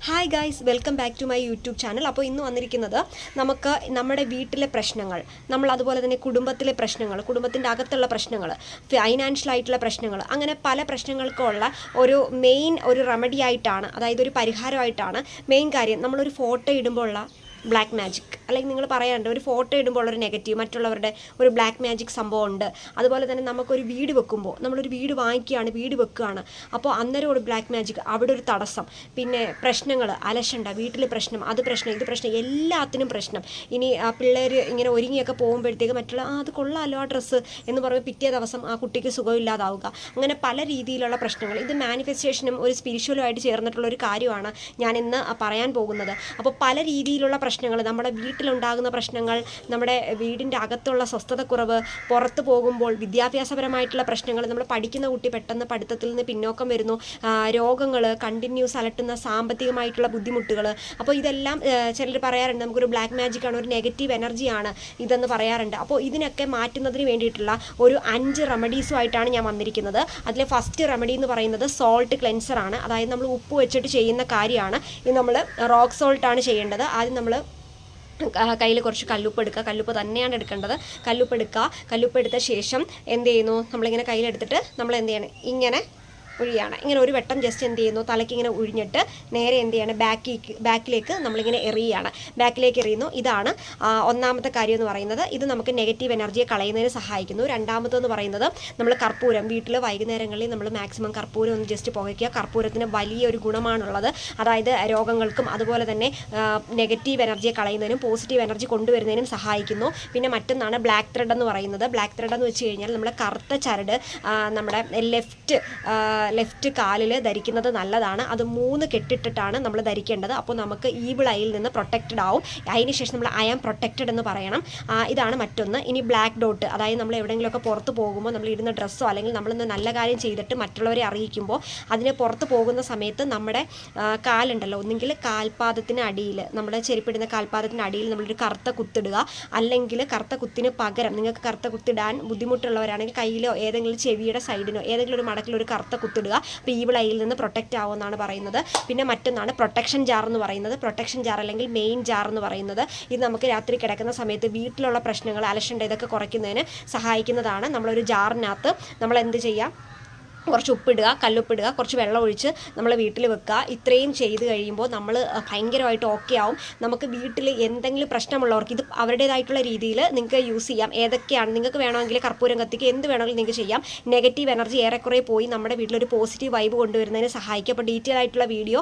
Hi guys welcome back to my YouTube channel അപ്പോൾ ഇന്ന് വന്നിരിക്കുന്നത് നമുക്ക് നമ്മുടെ വീട്ടിലെ പ്രശ്നങ്ങൾ നമ്മൾ അതുപോലെ തന്നെ കുടുംബത്തിലെ പ്രശ്നങ്ങൾ കുടുംബത്തിന്റെ അകത്തുള്ള പ്രശ്നങ്ങൾ ഫൈനാൻഷ്യൽ ആയിട്ടുള്ള പ്രശ്നങ്ങൾ അങ്ങനെ പല പ്രശ്നങ്ങൾക്കുള്ള ഒരു മെയിൻ ഒരു റെമഡി ആയിട്ടാണ് അതായത് ഒരു പരിഹാരമായിട്ടാണ് മെയിൻ കാര്യം. നമ്മളൊരു ഫോട്ടോ ഇടുമ്പോൾ ഉള്ള ബ്ലാക്ക് മാജിക് അല്ലെങ്കിൽ നിങ്ങൾ പറയാറുണ്ട് ഒരു ഫോട്ടോ ഇടുമ്പോൾ ഉള്ളൊരു നെഗറ്റീവ് മറ്റുള്ളവരുടെ ഒരു ബ്ലാക്ക് മാജിക് സംഭവം ഉണ്ട്. അതുപോലെ തന്നെ നമുക്കൊരു വീട് വെക്കുമ്പോൾ നമ്മളൊരു വീട് വാങ്ങിക്കുകയാണ് വീട് വെക്കുകയാണ്. അപ്പോൾ അന്നേരം ഒരു ബ്ലാക്ക് മാജിക് അവിടെ ഒരു തടസ്സം. പിന്നെ പ്രശ്നങ്ങൾ അലശണ്ട വീട്ടിൽ പ്രശ്നം അത് പ്രശ്നം ഇത് പ്രശ്നം എല്ലാത്തിനും പ്രശ്നം. ഇനി ആ പിള്ളേർ ഇങ്ങനെ ഒരുങ്ങിയൊക്കെ പോകുമ്പോഴത്തേക്ക് മറ്റുള്ള ആ അത് കൊള്ളാമല്ലോ ആ ഡ്രസ്സ് എന്ന് പറയുമ്പോൾ പിറ്റേ ദിവസം ആ കുട്ടിക്ക് സുഖമില്ലാതാവുക. അങ്ങനെ പല രീതിയിലുള്ള പ്രശ്നങ്ങൾ. ഇത് മാനിഫെസ്റ്റേഷനും ഒരു സ്പിരിച്വലുമായിട്ട് ചേർന്നിട്ടുള്ള ഒരു കാര്യമാണ് ഞാൻ ഇന്ന് പറയാൻ പോകുന്നത്. അപ്പോൾ പല രീതിയിലുള്ള പ്രശ്നങ്ങൾ നമ്മുടെ വീട്ടിലുണ്ടാകുന്ന പ്രശ്നങ്ങൾ നമ്മുടെ വീടിന്റെ അകത്തുള്ള സ്വസ്ഥതക്കുറവ് പുറത്തു പോകുമ്പോൾ വിദ്യാഭ്യാസപരമായിട്ടുള്ള പ്രശ്നങ്ങൾ നമ്മൾ പഠിക്കുന്ന കുട്ടി പെട്ടെന്ന് പഠിത്തത്തിൽ നിന്ന് പിന്നോക്കം വരുന്നു. രോഗങ്ങൾ കണ്ടിന്യൂസ് അലട്ടുന്ന സാമ്പത്തികമായിട്ടുള്ള ബുദ്ധിമുട്ടുകൾ. അപ്പോൾ ഇതെല്ലാം ചിലർ പറയാറുണ്ട് നമുക്കൊരു ബ്ലാക്ക് മാജിക് ആണ് ഒരു നെഗറ്റീവ് എനർജിയാണ് ഇതെന്ന് പറയാറുണ്ട്. അപ്പോൾ ഇതിനൊക്കെ മാറ്റുന്നതിന് വേണ്ടിയിട്ടുള്ള ഒരു അഞ്ച് റെമഡീസുമായിട്ടാണ് ഞാൻ വന്നിരിക്കുന്നത്. അതിലെ ഫസ്റ്റ് റെമഡി എന്ന് പറയുന്നത് സോൾട്ട് ക്ലെൻസർ ആണ്. അതായത് നമ്മൾ ഉപ്പ് വെച്ചിട്ട് ചെയ്യുന്ന കാര്യമാണ്. ഇത് നമ്മൾ റോക്ക് സോൾട്ടാണ് ചെയ്യേണ്ടത്. ആദ്യം നമ്മൾ കയ്യിൽ കുറച്ച് കല്ലുപ്പ് എടുക്കുക. കല്ലുപ്പ് തന്നെയാണ് എടുക്കേണ്ടത്. കല്ലുപ്പ് എടുക്കുക. കല്ലുപ്പ് എടുത്ത ശേഷം എന്ത് ചെയ്യുന്നു? നമ്മളിങ്ങനെ കയ്യിലെടുത്തിട്ട് നമ്മൾ എന്ത് ചെയ്യണം? ഇങ്ങനെ ഒഴിയാണ് ഇങ്ങനെ ഒരു വട്ടം ജസ്റ്റ് എന്ത് ചെയ്യുന്നു? തലയ്ക്ക് ഇങ്ങനെ ഒഴിഞ്ഞിട്ട് നേരെ എന്ത് ചെയ്യണം? ബാക്കിലേക്ക് ബാക്കിലേക്ക് നമ്മളിങ്ങനെ എറിയുകയാണ്. ബാക്കിലേക്ക് എറിയുന്നു. ഇതാണ് ഒന്നാമത്തെ കാര്യം എന്ന് പറയുന്നത്. ഇത് നമുക്ക് നെഗറ്റീവ് എനർജിയെ കളയുന്നതിന് സഹായിക്കുന്നു. രണ്ടാമതെന്ന് പറയുന്നത് നമ്മൾ കർപ്പൂരം വീട്ടിൽ വൈകുന്നേരങ്ങളിൽ നമ്മൾ മാക്സിമം കർപ്പൂരം ഒന്ന് ജസ്റ്റ് പുകയ്ക്കുക. കർപ്പൂരത്തിന് വലിയൊരു ഗുണമാണുള്ളത്. അതായത് രോഗങ്ങൾക്കും അതുപോലെ തന്നെ നെഗറ്റീവ് എനർജിയെ കളയുന്നതിനും പോസിറ്റീവ് എനർജി കൊണ്ടുവരുന്നതിനും സഹായിക്കുന്നു. പിന്നെ മറ്റൊന്നാണ് ബ്ലാക്ക് ത്രെഡ് എന്ന് പറയുന്നത്. ബ്ലാക്ക് ത്രെഡ് എന്ന് വെച്ച് കഴിഞ്ഞാൽ നമ്മുടെ കറുത്ത ചരട് നമ്മുടെ ലെഫ്റ്റ് ലെഫ്റ്റ് കാലിൽ ധരിക്കുന്നത് നല്ലതാണ്. അത് മൂന്ന് കെട്ടിട്ടിട്ടാണ് നമ്മൾ ധരിക്കേണ്ടത്. അപ്പോൾ നമുക്ക് ഈവിൾ ഐയിൽ നിന്ന് പ്രൊട്ടക്റ്റഡ് ആവും. അതിന് ശേഷം നമ്മൾ ഐ ആം പ്രൊട്ടക്റ്റഡ് എന്ന് പറയണം. ഇതാണ് മറ്റൊന്ന്. ഇനി ബ്ലാക്ക് ഡോട്ട് അതായത് നമ്മൾ എവിടെയെങ്കിലുമൊക്കെ പുറത്ത് പോകുമ്പോൾ നമ്മൾ ഇടുന്ന ഡ്രസ്സോ അല്ലെങ്കിൽ നമ്മളൊന്ന് നല്ല കാര്യം ചെയ്തിട്ട് മറ്റുള്ളവരെ അറിയിക്കുമ്പോൾ അതിനെ പുറത്ത് പോകുന്ന സമയത്ത് നമ്മുടെ കാലുണ്ടല്ലോ. ഒന്നെങ്കിൽ കാൽപാദത്തിന് അടിയിൽ നമ്മുടെ ചെരുപ്പിടുന്ന കാൽപാദത്തിന് അടിയിൽ നമ്മളൊരു കറുത്ത കുത്തിടുക. അല്ലെങ്കിൽ കറുത്ത കുത്തിന് പകരം നിങ്ങൾക്ക് കറുത്ത കുത്തിടാൻ ബുദ്ധിമുട്ടുള്ളവരാണെങ്കിൽ കയ്യിലോ ഏതെങ്കിലും ചെവിയുടെ സൈഡിനോ ഏതെങ്കിലും ഒരു മടക്കിലൊരു കറുത്ത ഒരു കുത്തിടുക അപ്പോൾ ഈ വിളയിൽ നിന്ന് പ്രൊട്ടക്റ്റ് ആവുമെന്നാണ് പറയുന്നത്. പിന്നെ മറ്റൊന്നാണ് പ്രൊട്ടക്ഷൻ ജാർ എന്ന് പറയുന്നത്. പ്രൊട്ടക്ഷൻ ജാർ അല്ലെങ്കിൽ മെയിൻ ജാർ എന്ന് പറയുന്നത്. ഇത് നമുക്ക് രാത്രി കിടക്കുന്ന സമയത്ത് വീട്ടിലുള്ള പ്രശ്നങ്ങൾ അലക്ഷന്റെ ഇതൊക്കെ കുറയ്ക്കുന്നതിന് സഹായിക്കുന്നതാണ് നമ്മളൊരു ജാറിനകത്ത് നമ്മൾ എന്ത് ചെയ്യാം? കുറച്ച് ഉപ്പിടുക കല്ലുപ്പിടുക കുറച്ച് വെള്ളം ഒഴിച്ച് നമ്മൾ വീട്ടിൽ വെക്കുക. ഇത്രയും ചെയ്ത് കഴിയുമ്പോൾ നമ്മൾ ഭയങ്കരമായിട്ട് ഓക്കെ ആവും. നമുക്ക് വീട്ടിൽ എന്തെങ്കിലും പ്രശ്നമുള്ളവർക്ക് ഇത് അവരുടേതായിട്ടുള്ള രീതിയിൽ നിങ്ങൾക്ക് യൂസ് ചെയ്യാം. ഏതൊക്കെയാണ് നിങ്ങൾക്ക് വേണമെങ്കിൽ കർപ്പൂരം കത്തിക്ക് എന്ത് വേണമെങ്കിലും നിങ്ങൾക്ക് ചെയ്യാം. നെഗറ്റീവ് എനർജി ഏറെക്കുറെ പോയി നമ്മുടെ വീട്ടിലൊരു പോസിറ്റീവ് വൈബ് കൊണ്ടുവരുന്നതിന് സഹായിക്കും. അപ്പോൾ ഡീറ്റെയിൽ ആയിട്ടുള്ള വീഡിയോ